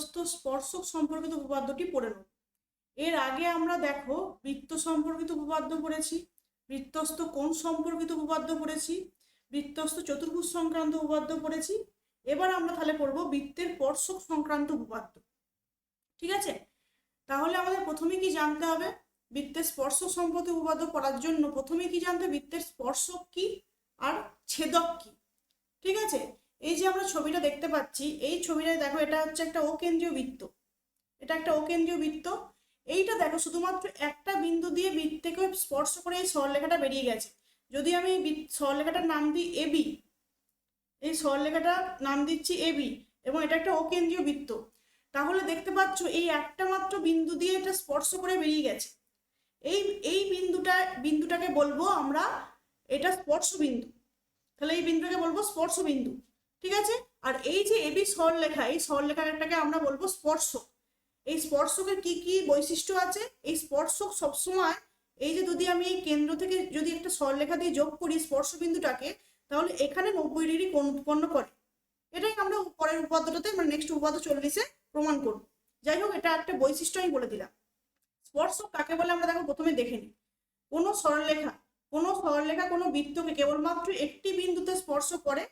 বৃত্তস্থ স্পর্শক সম্পর্কিত উপপাদ্যটি পড়ে নেব। এর আগে আমরা দেখো বৃত্ত সম্পর্কিত উপপাদ্য পড়েছি, বৃত্তস্থ কোণ সম্পর্কিত উপপাদ্য পড়েছি, বৃত্তস্থ চতুর্ভুজ সংক্রান্ত উপপাদ্য পড়েছি, এবার আমরা তাহলে পড়ব বৃত্তের স্পর্শক সংক্রান্ত উপপাদ্য। ঠিক আছে? তাহলে আমাদের প্রথমে কি জানতে হবে? বৃত্তের স্পর্শক সম্পর্কিত উপপাদ্য পড়ার জন্য প্রথমে কি জানতে বৃত্তের স্পর্শক কি আর ছেদক কি? ঠিক আছে? এই যে আমরা ছবিটা দেখতে পাচ্ছি, এই ছবিটায় দেখো এটা হচ্ছে একটা অকেন্দ্রীয় বৃত্ত। এটা একটা অকেন্দ্রীয় বৃত্ত। এইটা দেখো শুধুমাত্র একটা বিন্দু দিয়ে বৃত্তকে স্পর্শ করে এই সরলরেখাটা বেরিয়ে গেছে। যদি আমি সরলরেখাটার নাম দিই এবি এই সরলরেখাটার নাম দিচ্ছি এবি এবং এটা একটা অকেন্দ্রীয় বৃত্ত, তাহলে দেখতে পাচ্ছ এই একটা মাত্র বিন্দু দিয়ে এটা স্পর্শ করে বেরিয়ে গেছে। এই এই বিন্দুটা, বিন্দুটাকে বলব আমরা এটা স্পর্শ বিন্দু। তাহলে এই বিন্দুটাকে বলব স্পর্শ বিন্দু। ঠিক আছে? আর এই যে এবি সরলরেখা এই সরলরেখাটাকে আমরা বলব স্পর্শক। এই স্পর্শকের কি কি বৈশিষ্ট্য আছে? এই স্পর্শক সবসময়, এই যে যদি আমি এই কেন্দ্র থেকে যদি একটা সরলরেখা দিয়ে যোগ করি স্পর্শ বিন্দুটাকে তাহলে এখানে নব্বই ডিগ্রি কোণ উৎপন্ন করে। এটাই আমরা পরের উপাদ্যটাতে মানে নেক্সট উপাদ্য চল্লিশে প্রমাণ করব। যাই হোক, এটা একটা বৈশিষ্ট্য আমি বলে দিলাম। স্পর্শক কাকে বলে আমরা দেখো প্রথমে দেখে নিই। কোনো সরলরেখা কোনো সরলরেখা কোনো বৃত্তকে কেবলমাত্র একটি বিন্দুতে স্পর্শ করে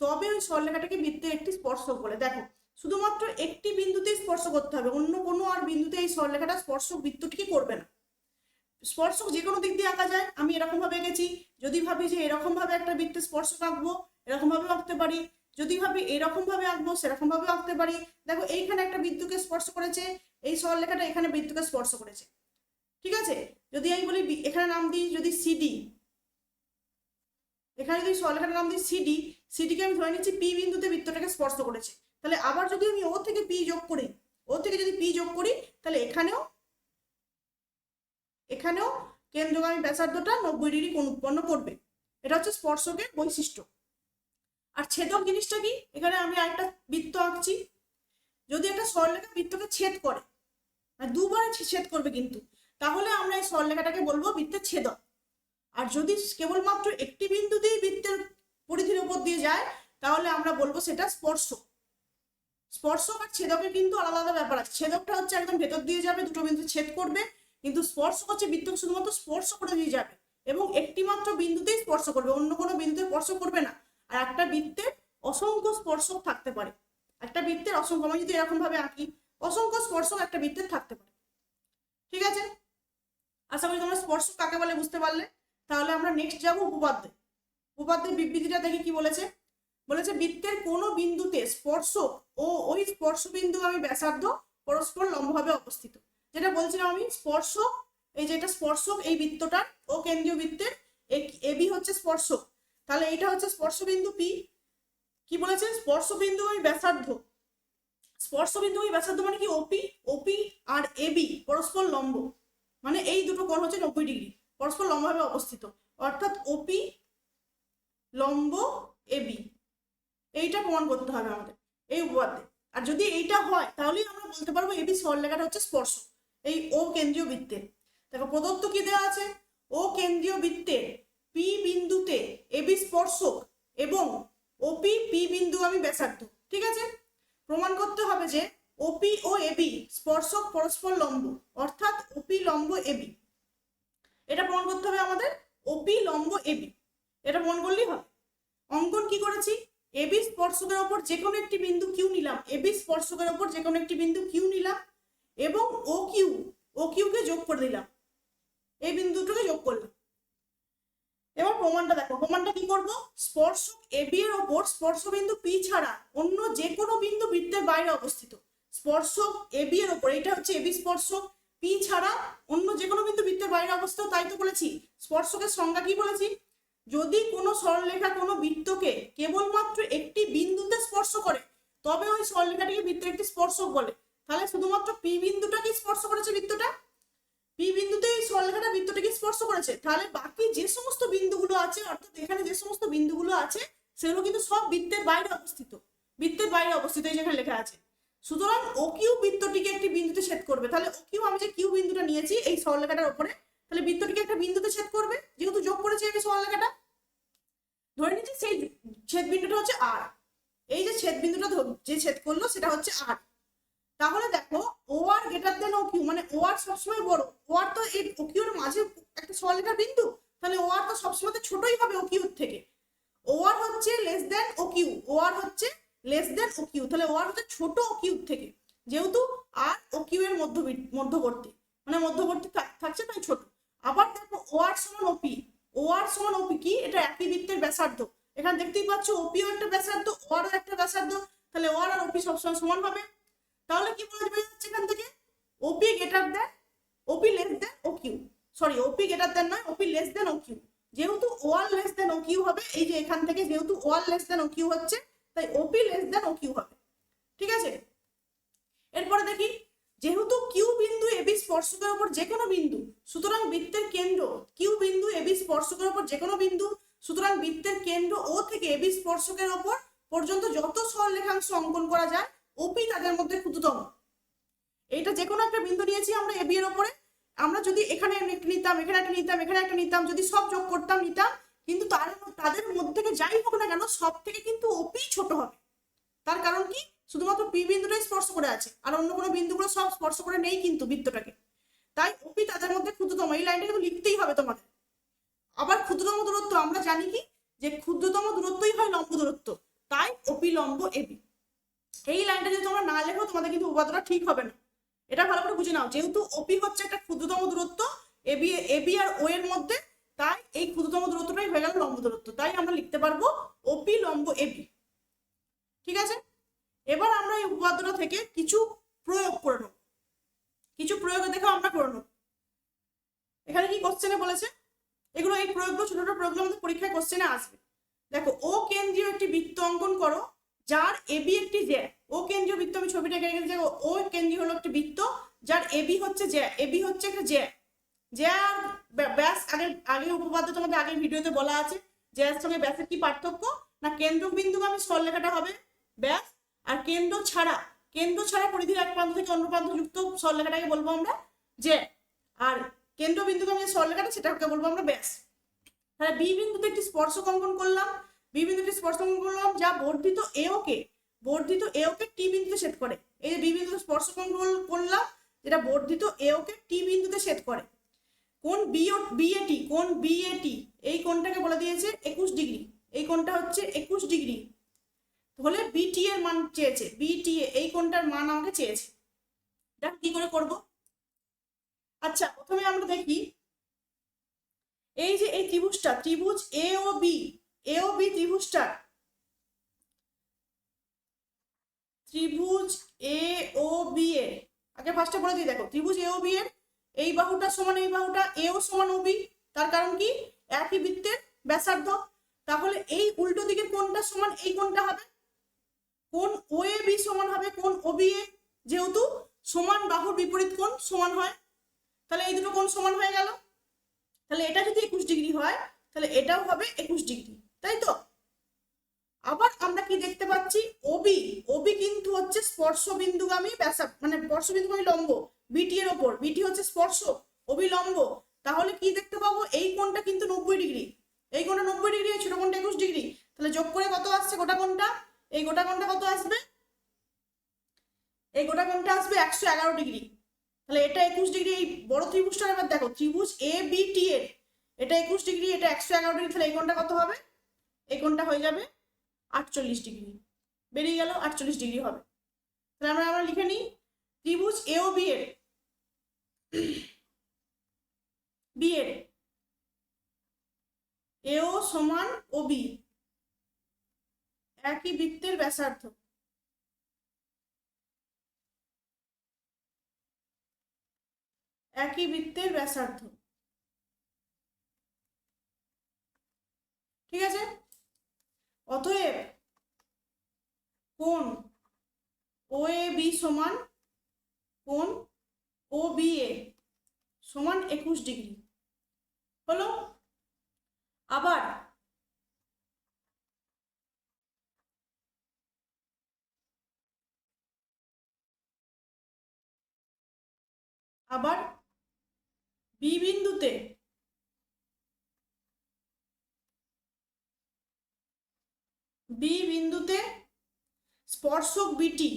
তবে ওই সরলরেখাটাকে বৃত্তের একটি স্পর্শ করে দেখো, শুধুমাত্র একটি বিন্দুতেই স্পর্শ করতে হবে, অন্য কোনো আর বিন্দুতে এই সরলরেখাটা স্পর্শক বৃত্তটিকে করবে না। স্পর্শক যে কোনো দিক দিয়ে আঁকা যায়, আমি এরকম ভাবে এঁকেছি, যদি ভাবি যে এরকম ভাবে একটা বৃত্তের স্পর্শক আঁকবো এরকম ভাবে আঁকতে পারি, যদি ভাবি এরকম ভাবে আঁকবো সেরকম ভাবে আঁকতে পারি। দেখো, এইখানে একটা বৃত্তকে স্পর্শ করেছে, এই সরলরেখাটা এখানে বৃত্তকে স্পর্শ করেছে। ঠিক আছে? যদি আমি বলি এখানে নাম দিই যদি সিডি এখানে যদি সরলরেখাটার নাম দিই সিডি সিডিকে আমি ধরে নিচ্ছি পি বিন্দুতে বৃত্তটাকে স্পর্শ করেছে। তাহলে আবার যদি আমি ও থেকে পি যোগ করি ও থেকে যদি পি যোগ করি, তাহলে এখানেও এখানেও কেন্দ্রগামী ব্যাসার্ধটা নব্বই ডিগ্রি কোণ উৎপন্ন করবে। এটা হচ্ছে স্পর্শকের বৈশিষ্ট্য। আর ছেদক জিনিসটা কি? এখানে আমি আরেকটা বৃত্ত আঁকছি। যদি একটা সরলরেখা বৃত্তকে ছেদ করে আর দুবার ছেদ করবে কিন্তু, তাহলে আমরা এই সরলরেখাটাকে বলব বৃত্তের ছেদক। আর যদি কেবলমাত্র একটি বিন্দু দিয়ে বৃত্তের পরিধির উপর দিয়ে যায়, তাহলে আমরা বলব সেটা স্পর্শ। স্পর্শক আর ছেদকের কিন্তু আলাদা আলাদা ব্যাপার আছে। ছেদকটা হচ্ছে একদম ভেতর দিয়ে যাবে, দুটো বিন্দু ছেদ করবে, কিন্তু স্পর্শ হচ্ছে বৃত্তকে শুধুমাত্র স্পর্শ করে দিয়ে যাবে এবং একটি মাত্র বিন্দুতেই স্পর্শ করবে, অন্য কোনো বিন্দুতে স্পর্শ করবে না। আর একটা বৃত্তের অসংখ্য স্পর্শক থাকতে পারে। একটা বৃত্তের অসংখ্য, আমি যদি এরকম ভাবে আঁকি, অসংখ্য স্পর্শক একটা বৃত্তের থাকতে পারে। ঠিক আছে? আশা করি তোমরা স্পর্শক কাকে বলে বুঝতে পারলে? তাহলে আমরা নেক্সট যাব উপপাদ্যে। উপপাদ্যের বিবৃতিটা দেখি কি বলেছে? বলেছে, বৃত্তের কোনো বিন্দুতে স্পর্শ ও ওই স্পর্শ বিন্দু আমি ব্যাসার্ধ পরস্পর লম্বভাবে অবস্থিত। যেটা বলছিলাম আমি স্পর্শক এই যে এটা স্পর্শক, এই বৃত্তটার ও কেন্দ্রীয় বৃত্তের এবি হচ্ছে স্পর্শক। তাহলে এটা হচ্ছে স্পর্শ বিন্দু পি। কি বলেছে? স্পর্শ বিন্দু ওই ব্যাসার্ধ। স্পর্শ বিন্দু ওই ব্যাসার্ধ মানে কি? ওপি ওপি আর এবি পরস্পর লম্ব। মানে এই দুটো কোণ হচ্ছে নব্বই ডিগ্রি। পরস্পর লম্বভাবে অবস্থিত। অর্থাৎ ওপি লম্ব এবি এইটা প্রমাণ করতে হবে আমাদের। এই উপপাদ্যে আর যদি এইটা হয়, তাহলেই আমরা বলতে পারব এবি সরলরেখাটা হচ্ছে স্পর্শ। এই ও কেন্দ্রীয় বৃত্তের দেখো, প্রদত্ত কি দেওয়া আছে? ও কেন্দ্রীয় বৃত্তের পি বিন্দুতে এবি স্পর্শক এবং ওপি পি বিন্দু আমি ব্যাসার্ধ। ঠিক আছে? প্রমাণ করতে হবে যে ওপি ও এবি স্পর্শক পরস্পর লম্ব। অর্থাৎ ওপি লম্ব এবি এটা প্রমাণ করতে হবে আমাদের ওপি লম্ব এবি এটা প্রমাণ করলেই হবে। অঙ্কন কি করেছি? এবি স্পর্শকের ওপর যে কোনো একটি বিন্দু কিউ নিলাম। এবি স্পর্শকের ওপর যে কোনো একটি বিন্দু কিউ নিলাম এবং ও কিউ ও কিউকে যোগ করে দিলাম। এই বিন্দু দুটোকে যোগ করলাম। এবার প্রমাণটা দেখো। প্রমাণটা কি করব? স্পর্শক এবি এর ওপর স্পর্শ বিন্দু পি ছাড়া অন্য যে কোনো বিন্দু বৃত্তের বাইরে অবস্থিত। স্পর্শক এবি এর ওপর, এটা হচ্ছে এবি স্পর্শক। পি ছাড়া অন্য যে কোনো বিন্দু বৃত্তের বাইরে অবস্থিত, তাই তো বলেছি। স্পর্শকের সংজ্ঞা কি বলেছি? যদি কোনো সরলরেখা কোনো বৃত্তকে কেবলমাত্র একটি বিন্দুতে স্পর্শ করে, তবে ওই সরলরেখাটিকে বৃত্তের একটি স্পর্শক বলে। তাহলে শুধুমাত্র পি বিন্দুটাকে স্পর্শ করেছে বৃত্তটা? পি বিন্দুতে এই সরলরেখাটা বৃত্তটিকে স্পর্শ করেছে। তাহলে বাকি যে সমস্ত বিন্দুগুলো আছে, অর্থাৎ এখানে যে সমস্ত বিন্দুগুলো আছে, সেগুলো কিন্তু সব বৃত্তের বাইরে অবস্থিত। বৃত্তের বাইরে অবস্থিত, এই যেখানে লেখা আছে। সুতরাং ও কিউ বৃত্তটিকে একটি বিন্দুতে ছেদ করবে। তাহলে ও কিউ আমি যে কিউ বিন্দুটা নিয়েছি এই সরলরেখাটার উপরে, তাহলে বৃত্তটিকে একটা বিন্দুতে ছেদ করবে, যেহেতু যোগ করেছি আমি সরলরেখাটা। ধরে নিচ্ছি সেই ছেদ বিন্দুটা হচ্ছে আর এই যে ছেদ বিন্দুটা যে ছেদ করল সেটা হচ্ছে আর তাহলে দেখো ও আর গ্রেটার দেন ও কিউ মানে ও আর সবসময় বড়। ও আর তো এই ও কিউর মাঝে একটা সরলরেখার বিন্দু, তাহলে ও আর তো সবসময় তো ছোটই হবে ও কিউর থেকে। ও আর হচ্ছে লেস দেন ও কিউ ও আর হচ্ছে লেস দেন ও কিউ তাহলে ও হচ্ছে ছোট ও কিউর থেকে। যেহেতু আর ও কিউ এর মধ্যবি- মধ্যবর্তী। মানে মধ্যবর্তী থাক- থাকছে তাই ছোট। আবার দেখো ও আর সমান ওপি ও আর সমান ওপি কি? এটা একই বৃত্তের ব্যাসার্ধ। এখানে দেখতেই পাচ্ছ ওপিও একটা ব্যাসার্ধ ও আরও একটা ব্যাসার্ধ। তাহলে ও আর আর ওপি সবসময় সমান হবে। তাহলে কি বলা যাচ্ছে এখান থেকে? OP greater than OP less than O Q sorry OP greater than নয় OP less than O Q যেহেতু ওয়াল লেস দেন ও কিউ হবে, এই যে এখান থেকে যেহেতু ওয়াল লেস দেন ও কিউ হচ্ছে তাই ওপি লেস দেন ও কিউ হবে। ঠিক আছে? এরপরে দেখি, যেহেতু কিউ বিন্দু এবি স্পর্শকের উপর যে কোনো বিন্দু, সুতরাং বৃত্তের কেন্দ্র কিউ বিন্দু এবি স্পর্শকের উপর যে কোনো বিন্দু, সুতরাং বৃত্তের কেন্দ্র ও থেকে এবি স্পর্শকের ওপর পর্যন্ত যত সরলরেখাংশ অঙ্কন করা যায় ওপি তাদের মধ্যে ক্ষুদ্রতম। এইটা যে কোনো একটা বিন্দু নিয়েছি আমরা এবি এর ওপরে। আমরা যদি এখানে একটা নিতাম, এখানে একটা নিতাম, এখানে একটা নিতাম, যদি সব যোগ করতাম, নিতাম কিন্তু তার তাদের মধ্যে থেকে যাই হোক না কেন, সব থেকে কিন্তু ওপি ছোট হবে। তার কারণ কি? শুধুমাত্র পি বিন্দুটাই স্পর্শ করে আছে, আর অন্য কোনো বিন্দুগুলো সব স্পর্শ করে নেই কিন্তু বৃত্তটাকে। তাই ওপি তাদের মধ্যে ক্ষুদ্রতম, এই লাইনটা কিন্তু লিখতেই হবে তোমাদের। আবার ক্ষুদ্রতম দূরত্ব, আমরা জানি কি? যে ক্ষুদ্রতম দূরত্বই হয় লম্ব দূরত্ব, তাই ওপি লম্ব এবি এই লাইনটা যদি তোমরা না লেখো, তোমাদের কিন্তু উপাদটা ঠিক হবে না। এটা ভালো করে বুঝে নাও, যেহেতু ওপি হচ্ছে একটা ক্ষুদ্রতম দূরত্ব এবি এবি আর ও এর মধ্যে তাই এই ক্ষুদ্রতম দূরত্বটাই হয়ে গেল লম্ব দূরত্ব। তাই আমরা লিখতে পারব ওপি লম্ব এবি ঠিক আছে? এবার আমরা এই উপাদানটা থেকে কিছু প্রয়োগ করে নেব। কিছু প্রয়োগ দেখে আমরা করে নেব। এখানে কি কোশ্চেনে বলেছে? এগুলো এই প্রয়োগগুলো, ছোট ছোট প্রয়োগগুলো আমাদের পরীক্ষায় কোশ্চেনে আসবে। দেখো ও কেন্দ্রীয় একটি বৃত্ত অঙ্কন করো, যার এবি একটি জ্যা। ও কেন্দ্রীয় বৃত্ত, আমি ছবিটা এঁকে রেখেছি ও কেন্দ্রীয় হলো একটি বৃত্ত, যার এবি হচ্ছে জ্যা। এবি হচ্ছে একটা জ্যা। জ্যা আর ব্যা- ব্যাস আগের আগের উপপাদ্য তোমাদের আগের ভিডিওতে বলা আছে জ্যার সঙ্গে ব্যাসের কি পার্থক্য? না কেন্দ্র বিন্দুগামী সরলরেখাটা হবে ব্যাস, আর কেন্দ্র ছাড়া কেন্দ্র ছাড়া পরিধির এক প্রান্ত থেকে অন্য প্রান্ত যুক্ত সরলরেখাটাকে বলব আমরা যে, আর কেন্দ্র বিন্দুগামী যে সরলরেখাটা সেটাকে বলব আমরা ব্যাস। তাহলে বি বিন্দুতে একটি স্পর্শক অঙ্কন করলাম, বি বিন্দুতে স্পর্শ অঙ্কন করলাম, যা বর্ধিত এওকে বর্ধিত এওকে টি বিন্দুতে ছেদ করে। এই যে বি বিন্দুতে স্পর্শক অঙ্কন করলাম, যেটা বর্ধিত এওকে টি বিন্দুতে ছেদ করে। কোন বিএটি কোন বিএটি এই কোনটাকে বলে দিয়েছে একুশ ডিগ্রি। এই কোনটা হচ্ছে একুশ ডিগ্রি। হলে বিটি এর মান চেয়েছে বিটি এই কোনটার মান আমাকে চেয়েছে। দেখ কি করে করব? আচ্ছা প্রথমে আমরা দেখি, এই যে এই ত্রিভুজটা, ত্রিভুজ এ ও বি এ ও বি ত্রিভুজটা ত্রিভুজ এ ও বি এর, আগে ফার্স্টে বলে দিই, দেখো, ত্রিভুজ এ ও বি এর এই বাহুটা সমান এই বাহুটা, এও সমান ওবি তার কারণ কি? একই বৃত্তের ব্যাসার্ধ। তাহলে এই উল্টো দিকে কোনটা সমান এই কোনটা হবে। কোন ও এ বি সমান হবে কোন ও বি এ। যেহেতু সমান বাহুর বিপরীত কোণ সমান হয়। তাহলে এই দুটো কোণ সমান হয়ে গেল। তাহলে এটা যদি একুশ ডিগ্রি হয়, তাহলে এটাও হবে একুশ ডিগ্রি। তাই তো? আবার আমরা কি দেখতে পাচ্ছি? ওবি ওবি কিন্তু হচ্ছে স্পর্শ বিন্দুগামী ব্যাসা মানে স্পর্শ বিন্দুগামী লম্ব। বিটি এর ওপর। বিটি হচ্ছে স্পর্শ, অবিলম্ব। তাহলে কি দেখতে পাবো? এই কোণটা কিন্তু নব্বই ডিগ্রি। এই কোণটা নব্বই ডিগ্রি ছোট কোণটা একুশ ডিগ্রি। তাহলে যোগ করে কত আসছে গোটা কোণটা? এই গোটা কোণটা কত আসবে? এই গোটা কোণটা আসবে একশো এগারো ডিগ্রি। তাহলে এটা একুশ ডিগ্রি, এই বড় ত্রিভুজটা এবার দেখো, ত্রিভুজ এ বি টি এর। এটা একুশ ডিগ্রি, এটা একশো এগারো ডিগ্রি, তাহলে এই কোণটা কত হবে? এই কোণটা হয়ে যাবে আটচল্লিশ ডিগ্রি। বেরিয়ে গেল আটচল্লিশ ডিগ্রি হবে। তাহলে আমরা আমরা লিখে নিই, ত্রিভুজ এ ও বি এর। বি এর। এও সমান ও বি একই বৃত্তের ব্যাসার্ধ। একই বৃত্তের ব্যাসার্ধ। ঠিক আছে? অতএব কোন ও এ বি সমান কোন ও বি এ সমান একুশ ডিগ্রি। হলো, আবার আবার বি বিন্দুতে বি বিন্দুতে স্পর্শক বিটি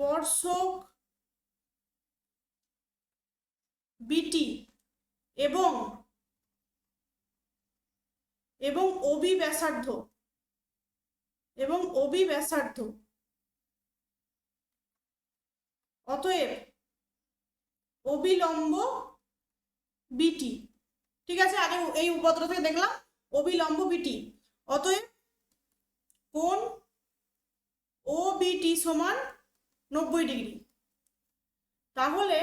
স্পর্শক বিটি এবং এবং অবি ব্যাসার্ধ এবং অবি ব্যাসার্ধ অতএব অবিলম্ব বিটি, ঠিক আছে? আগে এই উপপাদ্য থেকে দেখলাম, অবিলম্ব বিটি। অতএব কোন ও বিটি সমান নব্বই ডিগ্রি। তাহলে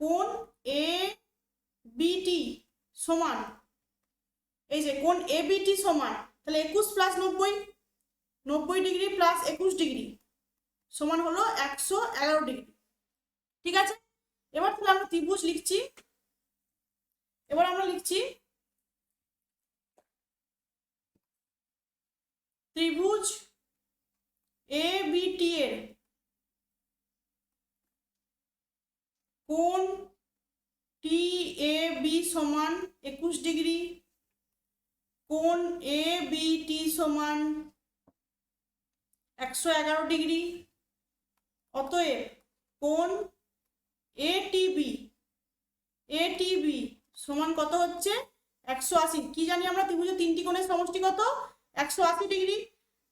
কোণ এ বিটি সমান? এই যে কোণ এ বিটি সমান, তাহলে একুশ প্লাস নব্বই নব্বই ডিগ্রি প্লাস একুশ ডিগ্রি সমান হলো একশো এগারো ডিগ্রি। ঠিক আছে? এবার তাহলে আমরা ত্রিভুজ লিখছি। এবার আমরা লিখছি ত্রিভুজ এ বিটি এর কোণ টি এ বি সমান একুশ ডিগ্রি? কোণ এ বি টি সমান একশো এগারো ডিগ্রি? অতএব কোণ এ টিবি এ টিবি সমান কত হচ্ছে? একশো আশি। কী জানি আমরা ত্রিভুজের তিনটি কোণের সমষ্টি কত? একশো আশি ডিগ্রি।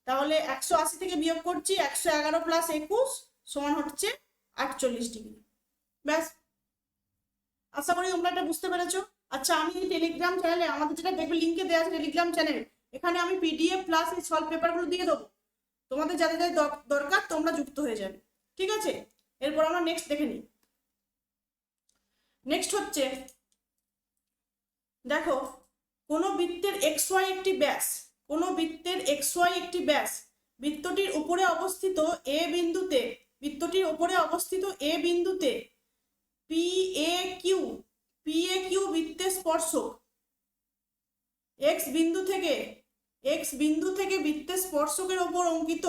তাহলে একশো আশি থেকে বিয়োগ করছি, একশো এগারো প্লাস একুশ সমান হচ্ছে আটচল্লিশ ডিগ্রি। ব্যাস। আশা করি তোমরা এটা বুঝতে পেরেছ? আচ্ছা আমি টেলিগ্রাম চ্যানেলে আমাদের যেটা দেখবে লিঙ্কে দেওয়া আছে টেলিগ্রাম চ্যানেল এখানে আমি পিডিএফ প্লাস এই সলভ পেপারগুলো দিয়ে দেবো। তোমাদের যাদের যাদের দর- দরকার, তোমরা যুক্ত হয়ে যাবে। ঠিক আছে? এরপর আমরা নেক্সট দেখে নিই। নেক্সট হচ্ছে, দেখো, কোনো বৃত্তের এক্স ওয়াই একটি ব্যাস, কোনো বৃত্তের এক্স ওয়াই একটি ব্যাস, বৃত্তটির উপরে অবস্থিত এ বিন্দুতে, বৃত্তটির উপরে অবস্থিত এ বিন্দুতে P A Q P Q বৃত্তের স্পর্শক। এক্স বিন্দু থেকে এক্স বিন্দু থেকে বৃত্তের স্পর্শকের ওপর অঙ্কিত।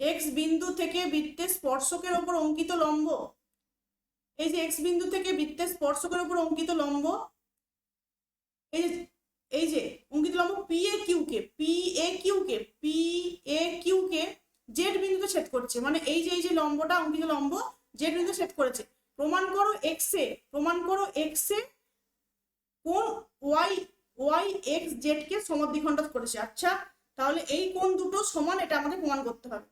এক্স বিন্দু থেকে বৃত্তের স্পর্শকের ওপর অঙ্কিত লম্ব। এই যে এক্স বিন্দু থেকে বৃত্তের স্পর্শকের ওপর অঙ্কিত লম্ব, এই যে এই যে অঙ্কিত লম্ব পি এ কিউ কে পি এ কিউ কে পি এ কিউ কে জেড বিন্দুতে ছেদ করছে। মানে এই যে এই যে লম্বটা, অঙ্কিত লম্ব জেড বিন্দুতে ছেদ করেছে। প্রমাণ করো এক্স এ, প্রমাণ করো এক্স এ কোন ওয়াই ওয়াই এক্স জেড কে সমদ্বিখণ্ড করেছে। আচ্ছা তাহলে এই কোন দুটো সমান এটা আমাদের প্রমাণ করতে হবে।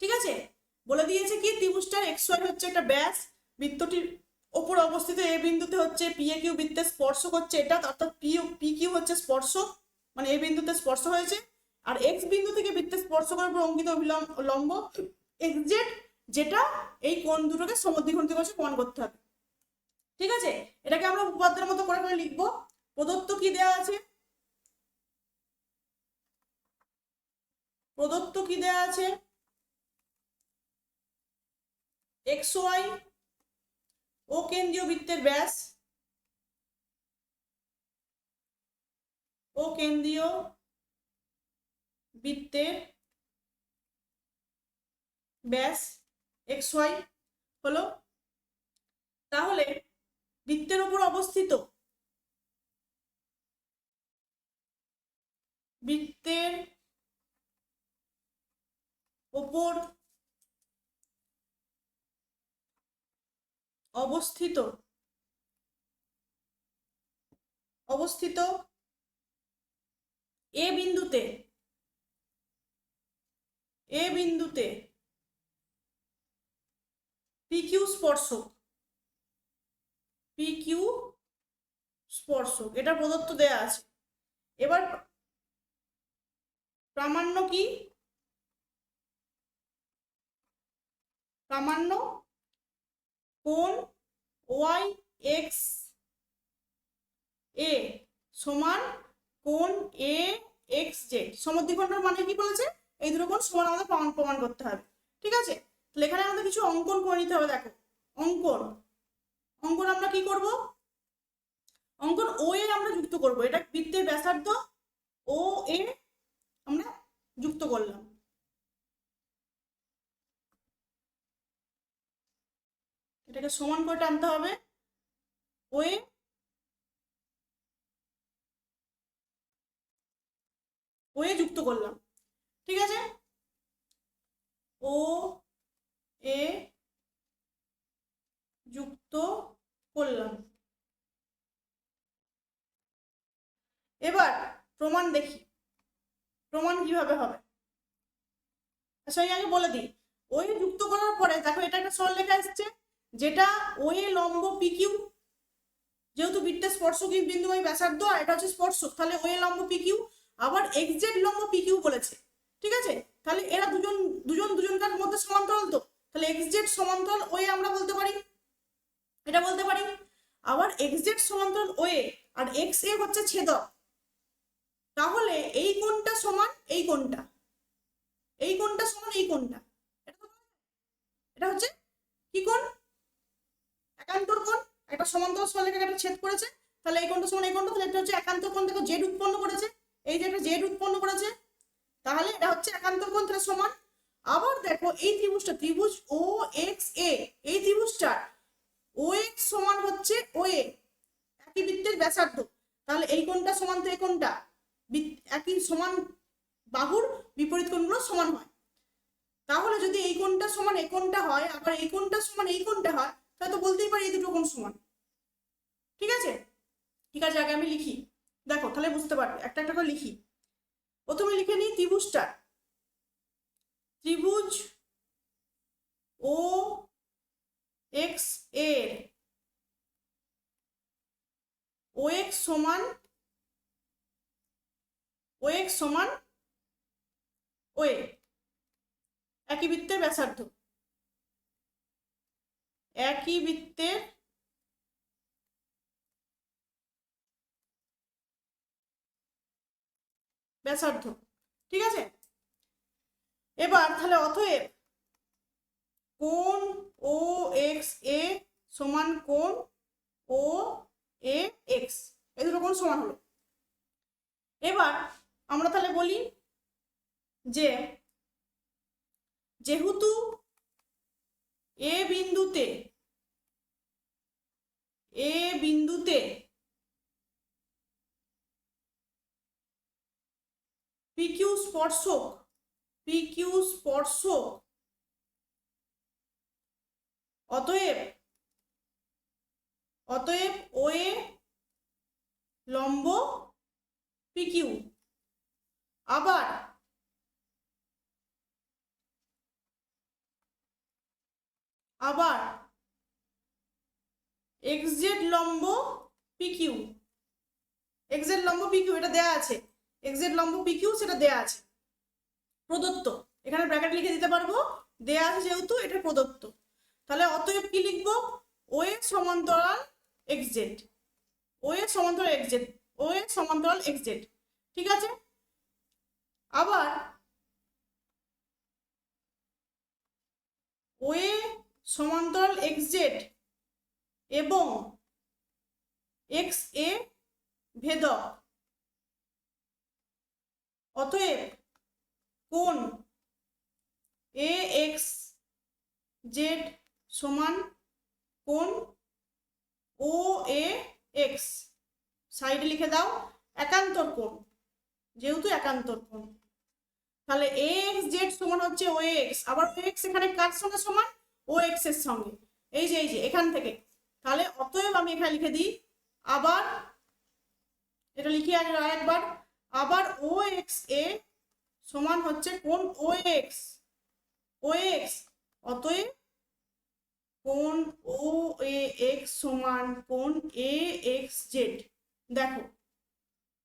ঠিক আছে? বলে দিয়েছে কি, ত্রিভুজটার এক্স ওয়াই হচ্ছে একটা ব্যাস, বৃত্তটির ওপর অবস্থিত এ বিন্দুতে হচ্ছে পি এ কিউ বৃত্তের স্পর্শ করছে এটা, অর্থাৎ পি পি কিউ হচ্ছে স্পর্শ মানে এ বিন্দুতে স্পর্শ হয়েছে। আর এক্স বিন্দু থেকে বৃত্তের স্পর্শ উপর অঙ্কিত অবিলম্ব লম্ব এক্স জেড যেটা এই কোণ দুটোকে সমদ্বিখণ্ড করে প্রমাণ করতে হবে। ঠিক আছে? এটাকে আমরা উপপাদ্যের মতো করে করে লিখব। প্রদত্ত কি দেওয়া আছে? প্রদত্ত কি দেওয়া আছে? এক্স ওয়াই ও কেন্দ্রীয় বৃত্তের ব্যাস ও কেন্দ্রীয় বৃত্তের ব্যাস এক্স ওয়াই হলো, তাহলে বৃত্তের উপর অবস্থিত। বৃত্তের ওপর অবস্থিত অবস্থিত এ বিন্দুতে এ বিন্দুতে পিকিউ স্পর্শক। পিকিউ স্পর্শক, এটা প্রদত্ত দেয়া আছে। এবার প্রামাণ্য কি? প্রামাণ্য কোণ ওয়াই এক্স এ সমান কোণ এ এক্স জে সমদ্বিখণ্ডের মানে কি বলেছে? এই দুটো কোণ সমান আমাদের প্রমাণ প্রমাণ করতে হবে। ঠিক আছে? এখানে আমাদের কিছু অঙ্কন করে নিতে হবে, দেখো। অঙ্কন। অঙ্কন আমরা কি করব? অঙ্কন ও এ আমরা যুক্ত করব। এটা বৃত্তের ব্যাসার্ধ ও এ আমরা যুক্ত করলাম। এটাকে সমান করে টানতে হবে। ও এ ও এ যুক্ত করলাম। ঠিক আছে? ও এ যুক্ত করলাম এবার প্রমাণ দেখি। প্রমাণ কীভাবে হবে? আচ্ছা আগে বলে দিই। ওই যুক্ত করার পরে, দেখো এটা একটা সরল লেখা এসছে, যেটা ওই লম্ব পিকিউ যেহেতু বৃত্তে স্পর্শকী বিন্দুময় ব্যাসার্ধ, আর এটা হচ্ছে স্পর্শক, তাহলে ওই লম্ব পিকিউ আবার এক্সজেড লম্ব পিকিউ বলেছে। ঠিক আছে? তাহলে এরা দুজন দুজন দুজনকার মধ্যে সমান্তরাল তো? তাহলে এক্সজেড সমান্তরাল ওয়ে আমরা বলতে পারি? এটা বলতে পারি? আবার এক্সজেড সমান্তরাল ওয়ে আর এক্স এ হচ্ছে ছেদক। তাহলে এই কোণটা সমান এই কোণটা। এই কোণটা সমান এই কোণটা। এটা হচ্ছে কি কোণ? একান্তর কোণ। একটা সমান্তরাল সরলরেখা একটা ছেদ করেছে। তাহলে এই কোণটা সমান এই কোণটা, তাহলে এটা হচ্ছে একান্তর কোণ। দেখো জেড উৎপন্ন করেছে। এই যে একটা জেড উৎপন্ন করেছে। তাহলে এটা হচ্ছে একান্তর কোণ সমান। আবার দেখো, এই ত্রিভুজটা ত্রিভুজ ও এক্স এ এই ত্রিভুজটা ও সমান হচ্ছে ও এ। একই বৃত্তের ব্যাসার্ধ। তাহলে এই কোণটা সমান তো এই কোণটা। একই সমান বাহুর বিপরীত কোণগুলো সমান হয়। তাহলে যদি এই কোণটা সমান এই কোণটা হয়, আবার এই কোণটা সমান এই কোণটা হয়, তাহলে তো বলতেই পারি এই দুটো কোণ সমান। ঠিক আছে? ঠিক আছে, আগে আমি লিখি। দেখো, তাহলে বুঝতে পারবে। একটা একটা করে লিখি। প্রথমে লিখে নিই ত্রিভুজটা। ত্রিভুজ ও এক্সের ও এক্স সমান, ও এক্স সমান ওয়ে একই বৃত্তের ব্যাসার্ধ। একই বৃত্তের ব্যাসার্ধ। ঠিক আছে? এবার তাহলে অতএব কোণ ও এক্স এ সমান কোন ও এ এক্স এই দুটো কোণ সমান হলো? এবার আমরা তাহলে বলি যে যেহেতু এ বিন্দুতে এ বিন্দুতে পিকিউ স্পর্শক পিকিউ স্পর্শক অতএব অতএব ও এ লম্ব পিকিউ আবার আবার এক্সজেড লম্ব পিকিউ এক্সজেড লম্ব পিকিউ এটা দেয়া আছে। এক্সজেড লম্ব পিকিউ সেটা দেয়া আছে। প্রদত্ত। এখানে ব্র্যাকেট লিখে দিতে পারব। দেয়া আছে যেহেতু, এটা প্রদত্ত। তাহলে অতএব কি লিখব? ও এর সমান্তরাল এক্সজেড ও এর সমান্তরাল এক্সজেড ও এর সমান্তরাল এক্সজেড ঠিক আছে? আবার ওয়ে সমান্তরাল এক্সজেড এবং এক্স এ ভেদক। অতএব কোন এ এক্স জেড সমান কোণ ও এ এক্স। সাইডে লিখে দাও, একান্তর কোণ, যেহেতু একান্তর কোণ। তাহলে এ এক্স জেড সমান হচ্ছে ও এক্স, আবার ও এক্স এখানে কার সঙ্গে সমান? ও এক্সের সঙ্গে। এই যে এই যে, এখান থেকে। তাহলে অতএব আমি এখানে লিখে দিই, আবার, এটা লিখে আর একবার, আবার ও এক্স এ সমান হচ্ছে কোন ও এক্স ও এক্স। অতএব কোন ও এ এক্স সমান কোন এ এক্স জেড দেখো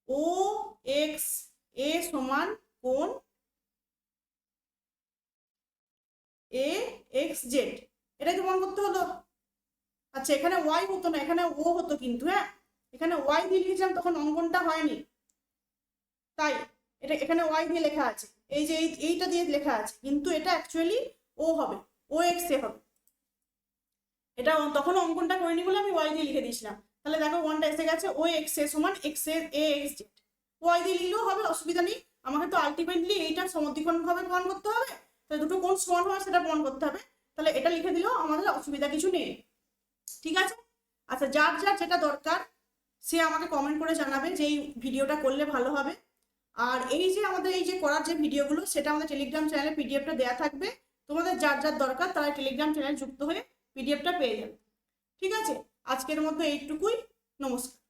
ও এক্স এ সমান কোন এ এক্স জেড এটা কি মনে করতে হলো? আচ্ছা এখানে ওয়াই হতো না, এখানে ও হতো কিন্তু হ্যাঁ? এখানে ওয়াই দিয়ে লিখেছিলাম, তখন অঙ্কনটা হয়নি। তাই, এটা এখানে ওয়াই দিয়ে লেখা আছে। এই যে এই- এইটা দিয়ে লেখা আছে, কিন্তু এটা অ্যাকচুয়ালি ও হবে ও এক্স এ হবে। এটা তখন অঙ্কনটা করিনি বলে আমি ওয়াই দিয়ে লিখে দিয়েছিলাম। তাহলে দেখো ওয়ানটা এসে গেছে ও এক্স এ সমান X A A X Z Y দিয়ে লিখলেও হবে, অসুবিধা নেই। আমাকে তো আলটিমেটলি এইটা সমদ্বিখণ্ডভাবে প্রমাণ করতে হবে। তাহলে দুটো কোন সমান হয়, সেটা প্রমাণ করতে হবে। তাহলে এটা লিখে দিলেও আমাদের অসুবিধা কিছু নেই। ঠিক আছে? আচ্ছা যার যার যেটা দরকার, সে আমাকে কমেন্ট করে জানাবে যে এই ভিডিওটা করলে ভালো হবে। আর এই যে আমাদের এই যে করার যে ভিডিওগুলো সেটা আমাদের টেলিগ্রাম চ্যানেলে পিডিএফটা দেওয়া থাকবে। তোমাদের যার যার দরকার, তারা টেলিগ্রাম চ্যানেল যুক্ত হয়ে পিডিএফটা পেয়ে যাবে। ঠিক আছে? আজকের মতো এইটুকুই। নমস্কার।